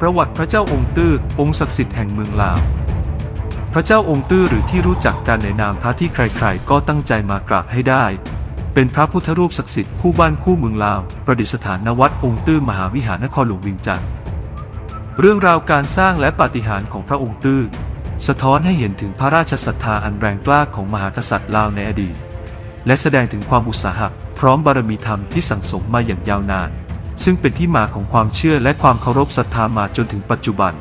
ประวัติพระเจ้าองค์ตื้อองค์ศักดิ์สิทธิ์แห่งเมืองลาว พระเจ้าองค์ตื้อหรือที่รู้จักกันในนามพระที่ใครๆ ก็ตั้งใจมากราบให้ได้ เป็นพระพุทธรูปศักดิ์สิทธิ์คู่บ้านคู่เมืองลาว ประดิษฐานณวัดองค์ตื้อมหาวิหารนครหลวงวียงจันทร์เรื่องราวการสร้างและปาฏิหาริย์ของพระองค์ตื้อสะท้อนให้เห็นถึงพระราชศรัทธาอันแรงกล้าของมหากษัตริย์ลาวในอดีต และแสดงถึงความอุตสาหะพร้อมบารมีธรรมที่สั่งสมมาอย่างยาวนาน ซึ่งเป็นที่มาของความเชื่อและความเคารพศรัทธามาจนถึงปัจจุบัน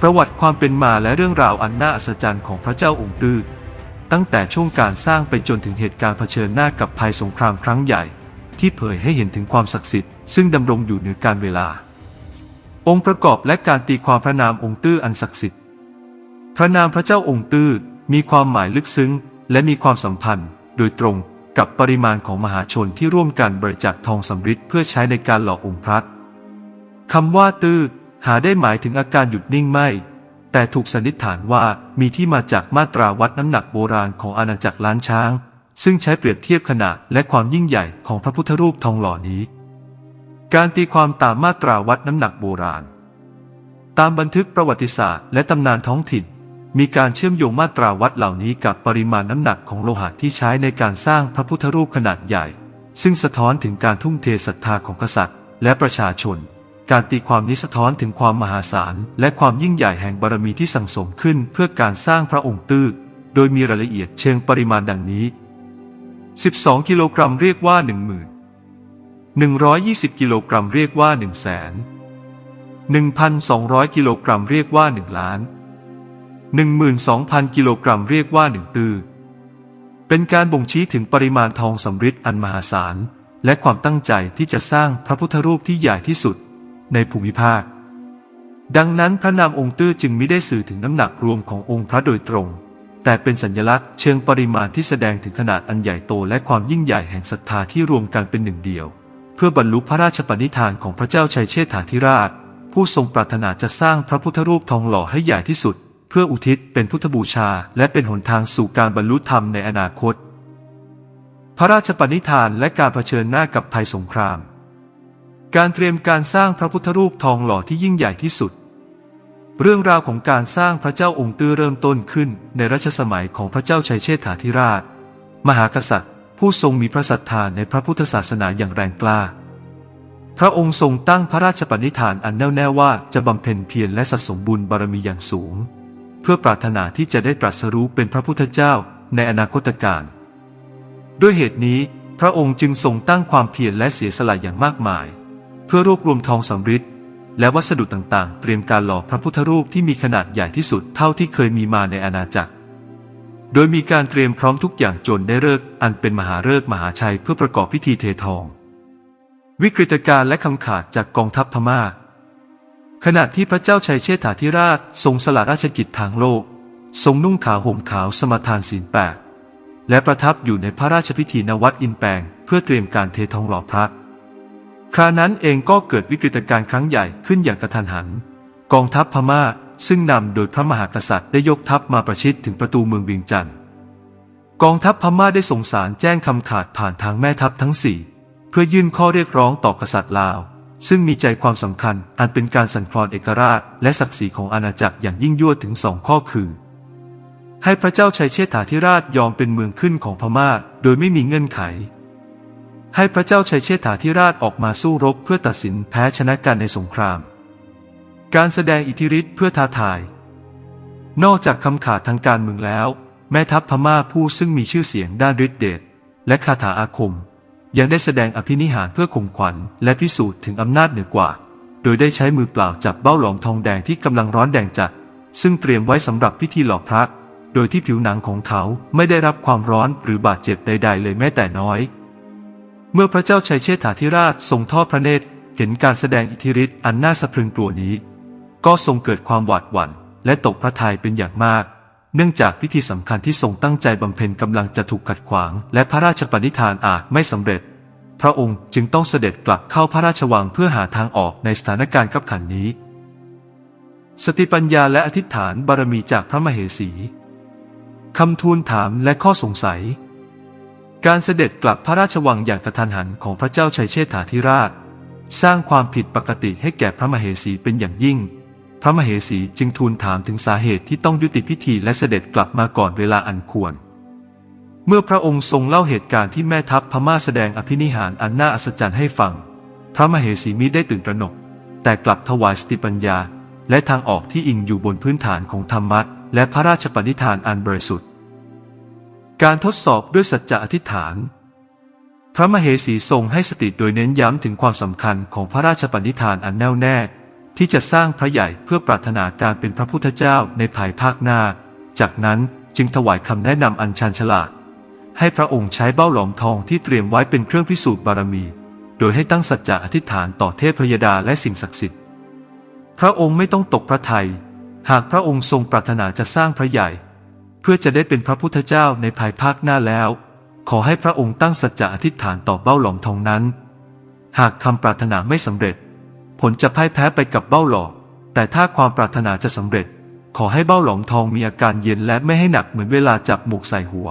ประวัติความเป็นมาและเรื่องราวอันน่าอัศจรรย์ของพระเจ้าองค์ตื้อตั้งแต่ช่วงการสร้างไปจนถึงเหตุการณ์เผชิญหน้ากับภัยสงครามครั้งใหญ่ ที่เผยให้เห็นถึงความศักดิ์สิทธิ์ซึ่งดำรงอยู่เหนือการเวลา องค์ประกอบและการตีความพระนามองค์ตื้ออันศักดิ์สิทธิ์ พระนามพระเจ้าองค์ตื้อมีความหมายลึกซึ้ง และมีความสัมพันธ์ โดยตรง กับปริมาณของมหาชนที่ร่วมกันบริจาคทองสำริดเพื่อใช้ในการหล่อองค์พระคำว่าตื้อหาได้หมายถึงอาการหยุดนิ่งไม่ แต่ถูกสันนิษฐานว่ามีที่มาจากมาตราวัดน้ำหนักโบราณของอาณาจักรล้านช้าง ซึ่งใช้เปรียบเทียบขนาดและความยิ่งใหญ่ของพระพุทธรูปทองหล่อนี้ การตีความตามมาตราวัดน้ำหนักโบราณ ตามบันทึกประวัติศาสตร์และตำนานท้องถิ่น มีการเชื่อมโยงมาตราวัดเหล่านี้กับปริมาณน้ำหนักของโลหะที่ใช้ในการสร้างพระพุทธรูปขนาดใหญ่ ซึ่งสะท้อนถึงการทุ่มเทศรัทธาของกษัตริย์ และประชาชน การตีความนี้สะท้อนถึงความมหาศาล และความยิ่งใหญ่แห่งบารมีที่สั่งสมขึ้นเพื่อการสร้างพระองค์ตื้อโดยมีรายละเอียดเชิงปริมาณดังนี้ 12 กิโลกรัมเรียกว่า 1 0,000 120 กิโลกรัมเรียกว่า 1 0 0 0 0แสน1,200 กิโลกรัมเรียกว่า 1 ล้าน 12,000 กิโลกรัมเรียกว่า1ตื้อเป็นการบ่งชี้ถึงปริมาณทองสำริดอันมหาศาล และความตั้งใจที่จะสร้างพระพุทธรูปที่ใหญ่ที่สุดในภูมิภาค ดังนั้นพระนามองค์ตื้อจึงไม่ได้สื่อถึงน้ำหนักรวมขององค์พระโดยตรง แต่เป็นสัญลักษณ์เชิงปริมาณที่แสดงถึงขนาดอันใหญ่โตและความยิ่งใหญ่แห่งศรัทธาที่รวมกันเป็นหนึ่งเดียว เพื่อบรรลุพระราชปณิธานของพระเจ้าชัยเชษฐาธิราช ผู้ทรงปรารถนาจะสร้างพระพุทธรูปทองหล่อให้ใหญ่ที่สุด เพื่ออุทิศเป็นพุทธบูชาและเป็นหนทางสู่การบรรลุธรรมในอนาคต พระราชปณิธานและการเผชิญหน้ากับภัยสงคราม การเตรียมการสร้างพระพุทธรูปทองหล่อที่ยิ่งใหญ่ที่สุด เรื่องราวของการสร้างพระเจ้าองค์ตื้อเริ่มต้นขึ้นในรัชสมัยของพระเจ้าชัยเชษฐาธิราช มหากษัตริย์ ผู้ทรงมีพระศรัทธาในพระพุทธศาสนาอย่างแรงกล้าพระองค์ทรงตั้งพระราชปณิธานอันแน่วแน่ว่าจะบำเพ็ญเพียรและสะสมบุญบารมีอย่างสูง เพื่อปรารถนาที่จะได้ตรัสรู้เป็นพระพุทธเจ้าในอนาคตการ ด้วยเหตุนี้ พระองค์จึงทรงตั้งความเพียรและเสียสละอย่างมากมาย เพื่อรวบรวมทองสำริดและวัสดุต่างๆ เตรียมการหล่อพระพุทธรูปที่มีขนาดใหญ่ที่สุดเท่าที่เคยมีมาในอาณาจักร โดยมีการเตรียมพร้อมทุกอย่างจนได้เลิกอันเป็นมหาฤกษ์มหาชัยเพื่อประกอบพิธีเททอง วิกฤตการณ์และคำขาดจากกองทัพพม่า ขณะที่พระเจ้าชัยเชษฐาธิราชทรงสละราชกิจทางโลก ทรงนุ่งขาวห่มขาวสมทานศีลแปดและประทับอยู่ในพระราชพิธีนวัดอินแปงเพื่อเตรียมการเททองหล่อพระครานั้นเองก็เกิดวิกฤตการณ์ครั้งใหญ่ขึ้นอย่างกระทันหัน กองทัพพม่าซึ่งนำโดยพระมหากษัตริย์ได้ยกทัพมาประชิดถึงประตูเมืองเวียงจันทร์กองทัพพม่าได้ส่งสารแจ้งคำขาดผ่านทางแม่ทัพทั้งสี่เพื่อยื่นข้อเรียกร้องต่อกษัตริย์ลาว ซึ่งมีใจความสำคัญอันเป็นการสั่นคลอนเอกราช และศักดิ์ศรีของอาณาจักรอย่างยิ่งยวดถึงสองข้อคือ ให้พระเจ้าชัยเชษฐาธิราชยอมเป็นเมืองขึ้นของพม่า โดยไม่มีเงื่อนไข ให้พระเจ้าชัยเชษฐาธิราชออกมาสู้รบเพื่อตัดสินแพ้ชนะกันในสงคราม การแสดงอิทธิฤทธิ์เพื่อท้าทาย นอกจากคำขาดทางการเมืองแล้ว แม่ทัพพม่าผู้ซึ่งมีชื่อเสียงด้านฤทธิเดชและคาถาอาคม ยังได้แสดงอภินิหารเพื่อข่มขวัญและพิสูจน์ถึงอำนาจเหนือกว่า โดยได้ใช้มือเปล่าจับเบ้าหลอมทองแดงที่กำลังร้อนแดงจัด ซึ่งเตรียมไว้สำหรับพิธีหล่อพระ โดยที่ผิวหนังของเขาไม่ได้รับความร้อนหรือบาดเจ็บใด ๆ เลยแม้แต่น้อย เมื่อพระเจ้าชัยเชษฐาธิราชทรงทอดพระเนตรเห็นการแสดงอิทธิฤทธิ์อันน่าสะพรึงกลัวนี้ ก็ทรงเกิดความหวาดหวั่นและตกพระทัยเป็นอย่างมาก เนื่องจากพิธีสำคัญที่ทรงตั้งใจบำเพ็ญกำลังจะถูกขัดขวาง และพระราชปณิธานอาจไม่สำเร็จ พระองค์จึงต้องเสด็จกลับเข้าพระราชวังเพื่อหาทางออกในสถานการณ์ขับขันนี้ สติปัญญาและอธิษฐานบารมีจากพระมเหสีคำทูลถามและข้อสงสัย การเสด็จกลับพระราชวังอย่างกระทันหันของพระเจ้าชัยเชษฐาธิราช สร้างความผิดปกติให้แก่พระมเหสีเป็นอย่างยิ่ง พระมเหสีจึงทูลถามถึงสาเหตุที่ต้องยุติพิธีและเสด็จกลับมาก่อนเวลาอันควร เมื่อพระองค์ทรงเล่าเหตุการณ์ที่แม่ทัพพม่าแสดงอภินิหารอันน่าอัศจรรย์ให้ฟัง พระมเหสีมิได้ตื่นตระหนก แต่กลับถวายสติปัญญา และทางออกที่อิงอยู่บนพื้นฐานของธรรมะและพระราชปณิธานอันบริสุทธิ์ การทดสอบด้วยสัจจะอธิษฐาน พระมเหสีทรงให้สติโดยเน้นย้ำถึงความสำคัญของพระราชปณิธานอันแน่วแน่ ที่จะสร้างพระใหญ่เพื่อปรารถนาการเป็นพระพุทธเจ้าในภายภาคหน้า จากนั้นจึงถวายคำแนะนำอันชันฉลาด ให้พระองค์ใช้เบ้าหลอมทองที่เตรียมไว้เป็นเครื่องพิสูจน์บารมี โดยให้ตั้งสัจจะอธิษฐานต่อเทพพยดาและสิ่งศักดิ์สิทธิ์ พระองค์ไม่ต้องตกพระทัยหากพระองค์ทรงปรารถนาจะสร้างพระใหญ่ เพื่อจะได้เป็นพระพุทธเจ้าในภายภาคหน้าแล้ว ขอให้พระองค์ตั้งสัจจะอธิษฐานต่อเบ้าหลอมทองนั้น หากคำปรารถนาไม่สำเร็จ ผลจะพ่ายแพ้ไปกับเบ้าหลอมแต่ถ้าความปรารถนาจะสำเร็จ ขอให้เบ้าหลอมทองมีอาการเย็นและไม่ให้หนักเหมือนเวลาจับหมวกใส่หัว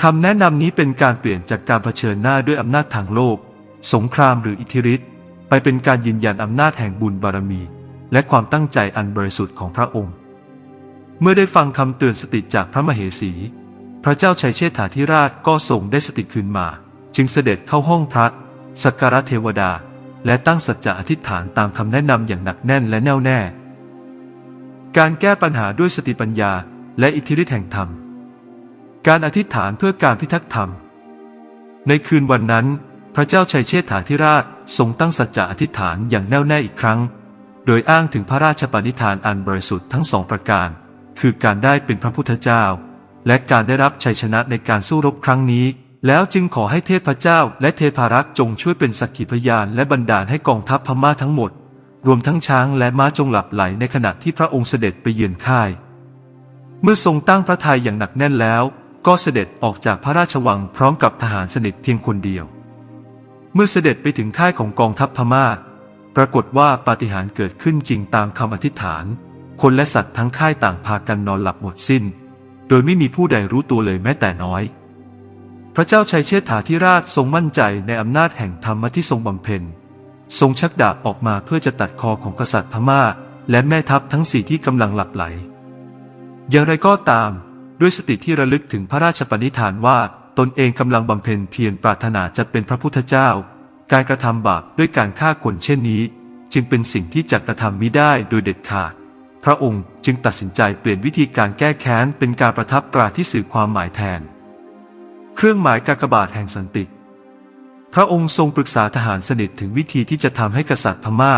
คำแนะนำนี้เป็นการเปลี่ยนจากการเผชิญหน้าด้วยอำนาจทางโลก สงครามหรืออิทธิฤทธิ์ไปเป็นการยืนยันอำนาจแห่งบุญบารมี และความตั้งใจอันบริสุทธิ์ของพระองค์ เมื่อได้ฟังคำเตือนสติจากพระมเหสี พระเจ้าชัยเชษฐาธิราชก็ทรงได้สติคืนมา จึงเสด็จเข้าห้องพระสักการะเทวดา และตั้งสัจจะอธิษฐานตามคำแนะนำอย่างหนักแน่นและแน่วแน่ การแก้ปัญหาด้วยสติปัญญาและอิทธิฤทธิ์แห่งธรรม การอธิษฐานเพื่อการพิทักษ์ธรรม ในคืนวันนั้น พระเจ้าชัยเชษฐาธิราชทรงตั้งสัจจะอธิษฐานอย่างแน่วแน่อีกครั้ง โดยอ้างถึงพระราชปณิธานอันบริสุทธิ์ทั้งสองประการ คือการได้เป็นพระพุทธเจ้า และการได้รับชัยชนะในการสู้รบครั้งนี้ แล้วจึงขอให้เทพเจ้าและเทพารักษ์จงช่วยเป็นสักขีพยานและบันดาลให้กองทัพพม่าทั้งหมด รวมทั้งช้างและม้าจงหลับไหลในขณะที่พระองค์เสด็จไปเยือนค่าย เมื่อทรงตั้งพระทัยอย่างหนักแน่นแล้ว ก็เสด็จออกจากพระราชวังพร้อมกับทหารสนิทเพียงคนเดียว เมื่อเสด็จไปถึงค่ายของกองทัพพม่า ปรากฏว่าปาฏิหาริย์เกิดขึ้นจริงตามคำอธิษฐาน คนและสัตว์ทั้งค่ายต่างพากันนอนหลับหมดสิ้น โดยไม่มีผู้ใดรู้ตัวเลยแม้แต่น้อย พระเจ้าชัยเชษฐาธิราชทรงมั่นใจในอำนาจแห่งธรรมะที่ทรงบำเพ็ญ ทรงชักดาบออกมาเพื่อจะตัดคอของกษัตริย์พม่า และแม่ทัพทั้งสี่ที่กำลังหลับไหล อย่างไรก็ตาม ด้วยสติที่ระลึกถึงพระราชปณิธานว่าตนเองกำลังบำเพ็ญเพียรปรารถนาจะเป็นพระพุทธเจ้า การกระทำบาปด้วยการฆ่าคนเช่นนี้ จึงเป็นสิ่งที่จะกระทำมิได้โดยเด็ดขาด พระองค์จึงตัดสินใจเปลี่ยนวิธีการแก้แค้นเป็นการประทับตราที่สื่อความหมายแทน เครื่องหมายกากบาทแห่งสันติ พระองค์ทรงปรึกษาทหารสนิทถึงวิธีที่จะทำให้กษัตริย์พม่า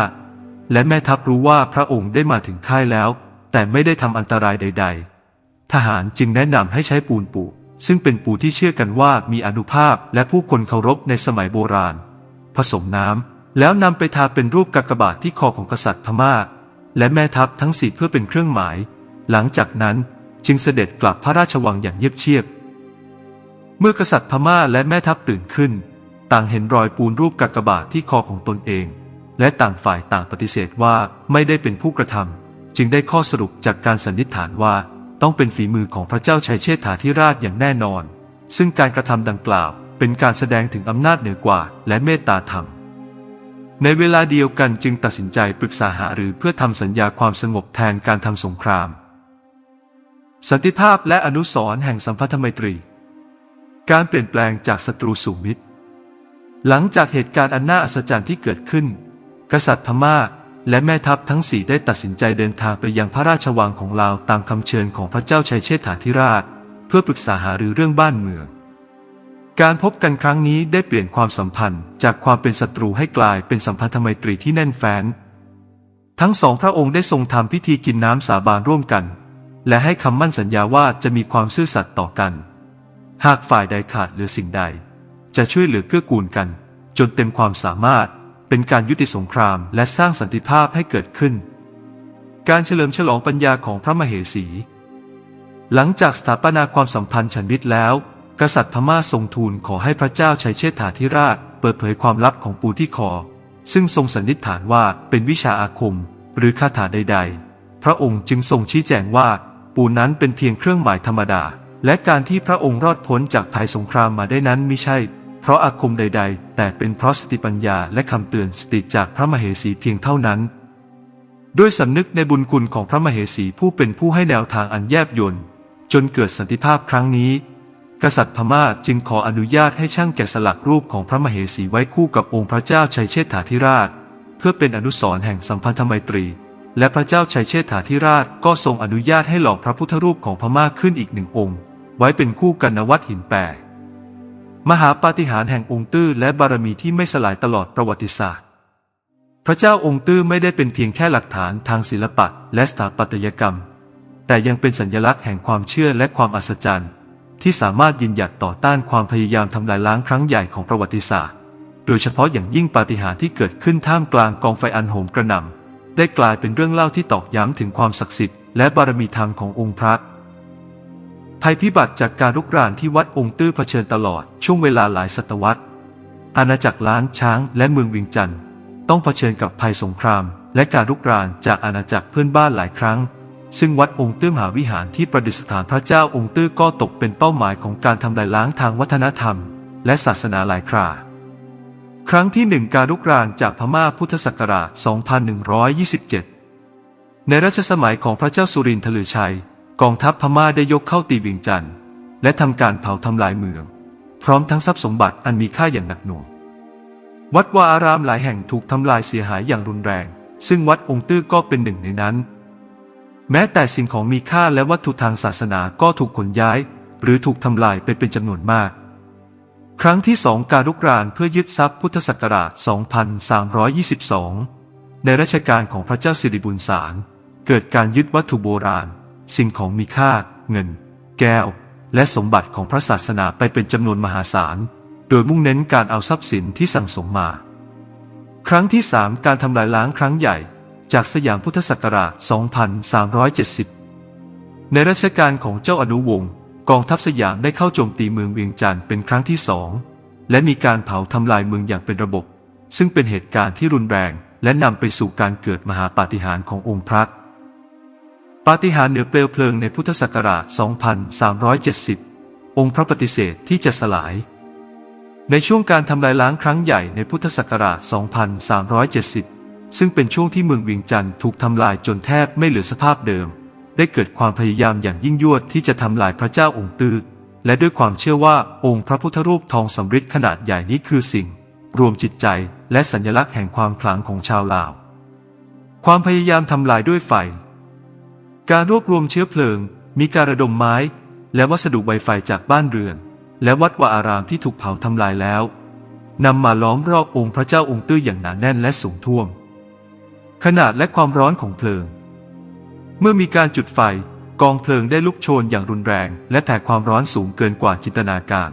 และแม่ทัพรู้ว่าพระองค์ได้มาถึงค่ายแล้ว แต่ไม่ได้ทำอันตรายใด ๆ ทหารจึงแนะนำให้ใช้ปูนปูซึ่งเป็นปูที่เชื่อกันว่ามีอนุภาพและผู้คนเคารพในสมัยโบราณ ผสมน้ำแล้วนำไปทาเป็นรูปกากบาทที่คอของกษัตริย์พม่า และแม่ทัพทั้งสี่เพื่อเป็นเครื่องหมาย หลังจากนั้นจึงเสด็จกลับพระราชวังอย่างเยียบเชียบ เมื่อกษัตริย์พม่าและแม่ทัพตื่นขึ้น ต่างเห็นรอยปูนรูปกากบาทที่คอของตนเอง และต่างฝ่ายต่างปฏิเสธว่าไม่ได้เป็นผู้กระทำจึงได้ข้อสรุปจากการสันนิษฐานว่าต้องเป็นฝีมือของพระเจ้าชัยเชษฐาธิราชอย่างแน่นอน ซึ่งการกระทำดังกล่าวเป็นการแสดงถึงอำนาจเหนือกว่าและเมตตาธรรม ในเวลาเดียวกันจึงตัดสินใจปรึกษาหารือเพื่อทำสัญญาความสงบแทนการทำสงคราม สันติภาพและอนุสรณ์แห่งสัมพันธไมตรี การเปลี่ยนแปลงจากศัตรูสู่มิตร หลังจากเหตุการณ์อันน่าอัศจรรย์ที่เกิดขึ้น กษัตริย์พม่าและแม่ทัพทั้งสี่ได้ตัดสินใจเดินทางไปยังพระราชวังของลาวตามคำเชิญของพระเจ้าชัยเชษฐาธิราช เพื่อปรึกษาหารือเรื่องบ้านเมือง การพบกันครั้งนี้ได้เปลี่ยนความสัมพันธ์จากความเป็นศัตรูให้กลายเป็นสัมพันธไมตรีที่แน่นแฟ้น ทั้งสองพระองค์ได้ทรงทำพิธีกินน้ำสาบานร่วมกัน และให้คำมั่นสัญญาว่าจะมีความซื่อสัตย์ต่อกัน หากฝ่ายใดขาดหรือสิ่งใด จะช่วยเหลือเกื้อกูลกัน จนเต็มความสามารถเป็นการยุติสงครามและสร้างสันติภาพให้เกิดขึ้น การเฉลิมฉลองปัญญาของพระมเหสี หลังจากสถาปนาความสัมพันธ์ฉันมิตรแล้ว กษัตริย์พม่าทรงทูลขอให้พระเจ้าชัยเชษฐาธิราช เปิดเผยความลับของปูที่คอ ซึ่งทรงสันนิษฐานว่าเป็นวิชาอาคม หรือคาถาใด ๆ พระองค์จึงทรงชี้แจงว่า ปูนั้นเป็นเพียงเครื่องหมายธรรมดา และการที่พระองค์รอดพ้นจากภัยสงครามมาได้นั้นไม่ใช่ผราะอาคมใด ๆ แต่เป็นเพราะสติปัญญาและคำเตือนสติจากพระมเหสีเพียงเท่านั้น ด้วยสำนึกในบุญคุณของพระมเหสีผู้เป็นผู้ให้แนวทางอันแยบยลจนเกิดสันติภาพครั้งนี้ กษัตริย์พม่าจึงขออนุญาตให้ช่างแกะสลักรูปของพระมเหสีไว้คู่กับองค์พระเจ้าชัยเชษฐาธิราช เพื่อเป็นอนุสรณ์แห่งสัมพันธไมตรี และพระเจ้าชัยเชษฐาธิราชก็ทรงอนุญาตให้หล่อพระพุทธรูปของพม่าขึ้นอีกหนึ่งองค์ ไว้เป็นคู่กันนวัดหินแปะมหาปาฏิหาริย์แห่งองค์ตื้อและบารมีที่ไม่สลายตลอดประวัติศาสตร์ พระเจ้าองค์ตื้อไม่ได้เป็นเพียงแค่หลักฐานทางศิลปะและสถาปัตยกรรม แต่ยังเป็นสัญลักษณ์แห่งความเชื่อและความอัศจรรย์ ที่สามารถยืนหยัดต่อต้านความพยายามทำลายล้างครั้งใหญ่ของประวัติศาสตร์ โดยเฉพาะอย่างยิ่งปาฏิหาริย์ที่เกิดขึ้นท่ามกลางกองไฟอันโหมกระหน่ำ ได้กลายเป็นเรื่องเล่าที่ตอกย้ำถึงความศักดิ์สิทธิ์และบารมีธรรมขององค์พระ ภัยพิบัติจากการรุกรานที่วัดองค์ตื้อเผชิญตลอดช่วงเวลาหลายศตวรรษ อาณาจักรล้านช้างและเมืองวิงจันทร์ต้องเผชิญกับภัยสงคราม และการรุกรานจากอาณาจักรเพื่อนบ้านหลายครั้ง ซึ่งวัดองค์ตื้อมหาวิหารที่ประดิษฐานพระเจ้าองค์ตื้อก็ตกเป็นเป้าหมายของการทำลายล้างทางวัฒนธรรม และศาสนาหลายครา ครั้งที่หนึ่งการุกรานจากพม่าพุทธศักราช 2127 ในรัชสมัยของพระเจ้าสุรินทร์ถลือชัย กองทัพพม่าได้ยกเข้าตีเวียงจันทร์และทำการเผาทำลายเมือง พร้อมทั้งทรัพย์สมบัติอันมีค่าอย่างหนักหน่วง วัดวาอารามหลายแห่งถูกทำลายเสียหายอย่างรุนแรง ซึ่งวัดองค์ตื้อก็เป็นหนึ่งในนั้น แม้แต่สิ่งของมีค่าและวัตถุทางศาสนาก็ถูกขนย้าย หรือถูกทำลายไปเป็นจำนวนมาก ครั้งที่สองการรุกรานเพื่อยึดทรัพย์พุทธศักราช 2322 ในรัชกาลของพระเจ้าสิริบุญสาร เกิดการยึดวัตถุโบราณ สิ่งของมีค่า เงิน แก้ว และสมบัติของพระศาสนาไปเป็นจำนวนมหาศาล โดยมุ่งเน้นการเอาทรัพย์สินที่สั่งสมมา ครั้งที่สามการทำลายล้างครั้งใหญ่ จากสยามพุทธศักราช 2370 ในรัชกาลของเจ้าอนุวงศ์ กองทัพสยามได้เข้าโจมตีเมืองเวียงจันทร์เป็นครั้งที่สอง และมีการเผาทำลายเมืองอย่างเป็นระบบ ซึ่งเป็นเหตุการณ์ที่รุนแรง และนำไปสู่การเกิดมหาปาฏิหาริย์ขององค์พระปาฏิหาริย์เหนือเปลวเพลิงในพุทธศักราช 2370 องค์พระปฏิเสธที่จะสลาย ในช่วงการทำลายล้างครั้งใหญ่ในพุทธศักราช 2370 ซึ่งเป็นช่วงที่เมืองเวียงจันทร์ถูกทำลายจนแทบไม่เหลือสภาพเดิม ได้เกิดความพยายามอย่างยิ่งยวดที่จะทำลายพระเจ้าองค์ตื้อและด้วยความเชื่อว่าองค์พระพุทธรูปทองสำริดขนาดใหญ่นี้คือสิ่ง รวมจิตใจและสัญลักษณ์แห่งความขลังของชาวลาว ความพยายามทำลายด้วยไฟ การรวบรวมเชื้อเพลิง มีการระดมไม้ และวัสดุไวไฟจากบ้านเรือน และวัดวาอารามที่ถูกเผาทำลายแล้วนำมาล้อมรอบองค์พระเจ้าองค์ตื้ออย่างหนาแน่นและสูงท่วม ขนาดและความร้อนของเพลิง เมื่อมีการจุดไฟ กองเพลิงได้ลุกโชนอย่างรุนแรง และแผ่ความร้อนสูงเกินกว่าจินตนาการ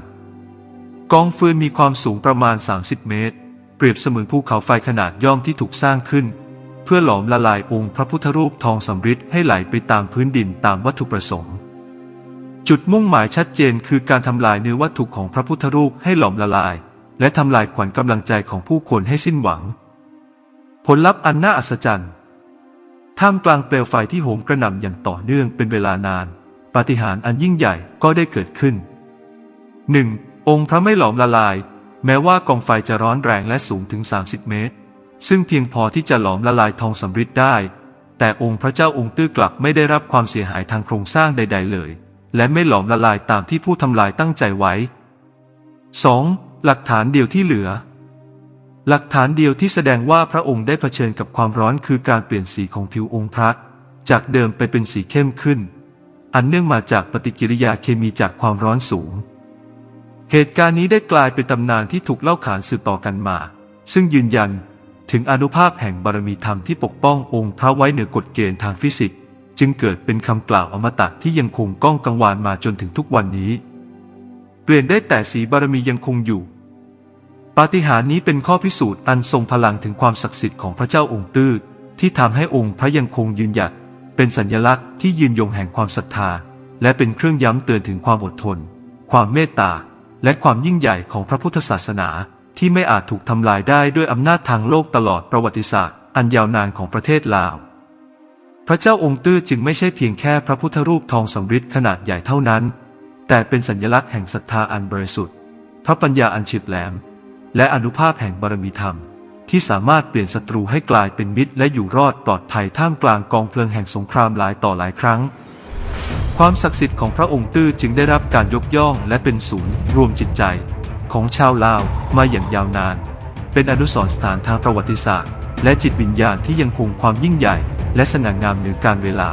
กองฟืนมีความสูงประมาณ 30 เมตร เปรียบเสมือนภูเขาไฟขนาดย่อมที่ถูกสร้างขึ้น เพื่อหลอมละลายองค์พระพุทธรูปทองสำริดให้ไหลไปตามพื้นดินตามวัตถุประสงค์ จุดมุ่งหมายชัดเจนคือการทำลายเนื้อวัตถุของพระพุทธรูปให้หลอมละลาย และทำลายขวัญกำลังใจของผู้คนให้สิ้นหวัง ผลลัพธ์อันน่าอัศจรรย์ ท่ามกลางเปลวไฟที่โหมกระหน่ำอย่างต่อเนื่องเป็นเวลานาน ปาฏิหาริย์อันยิ่งใหญ่ก็ได้เกิดขึ้น 1. องค์พระไม่หลอมละลาย แม้ว่ากองไฟจะร้อนแรงและสูงถึง 30 เมตร ซึ่งเพียงพอที่จะหลอมละลายทองสำริดได้ แต่องค์พระเจ้าองค์ตื้อกลับไม่ได้รับความเสียหายทางโครงสร้างใด ๆ เลย และไม่หลอมละลายตามที่ผู้ทำลายตั้งใจไว้ 2. หลักฐานเดียวที่เหลือ หลักฐานเดียวที่แสดงว่าพระองค์ได้เผชิญกับความร้อนคือการเปลี่ยนสีของผิวองค์พระ จากเดิมไปเป็นสีเข้มขึ้น อันเนื่องมาจากปฏิกิริยาเคมีจากความร้อนสูง เหตุการณ์นี้ได้กลายเป็นตำนานที่ถูกเล่าขานสืบต่อกันมา ซึ่งยืนยันถึงอนุภาพแห่งบารมีธรรมที่ปกป้ององค์พระไว้เหนือกฎเกณฑ์ทางฟิสิกส์จึงเกิดเป็นคำกล่าวอมตะที่ยังคงก้องกังวานมาจนถึงทุกวันนี้ เปลี่ยนได้แต่สีบารมียังคงอยู่ ปาฏิหาริย์นี้เป็นข้อพิสูจน์อันทรงพลังถึงความศักดิ์สิทธิ์ของพระเจ้าองค์ตื้อที่ทำให้องค์พระยังคงยืนหยัด เป็นสัญลักษณ์ที่ยืนยงแห่งความศรัทธา และเป็นเครื่องย้ำเตือนถึงความอดทน ความเมตตา และความยิ่งใหญ่ของพระพุทธศาสนาที่ไม่อาจถูกทำลายได้ด้วยอำนาจทางโลกตลอดประวัติศาสตร์อันยาวนานของประเทศลาว พระเจ้าองค์ตื้อจึงไม่ใช่เพียงแค่พระพุทธรูปทองสำริดขนาดใหญ่เท่านั้น แต่เป็นสัญลักษณ์แห่งศรัทธาอันบริสุทธิ์ พระปัญญาอันเฉียบแหลม และอนุภาพแห่งบารมีธรรม ที่สามารถเปลี่ยนศัตรูให้กลายเป็นมิตร และอยู่รอดปลอดภัยท่ามกลางกองเพลิงแห่งสงครามหลายต่อหลายครั้ง ความศักดิ์สิทธิ์ของพระองค์ตื้อจึงได้รับการยกย่องและเป็นศูนย์ รวมจิตใจ ของชาวลาวมาอย่างยาวนาน เป็นอนุสรณ์สถานทางประวัติศาสตร์ และจิตวิญญาณที่ยังคงความยิ่งใหญ่ และสง่างามเหนือการเวลา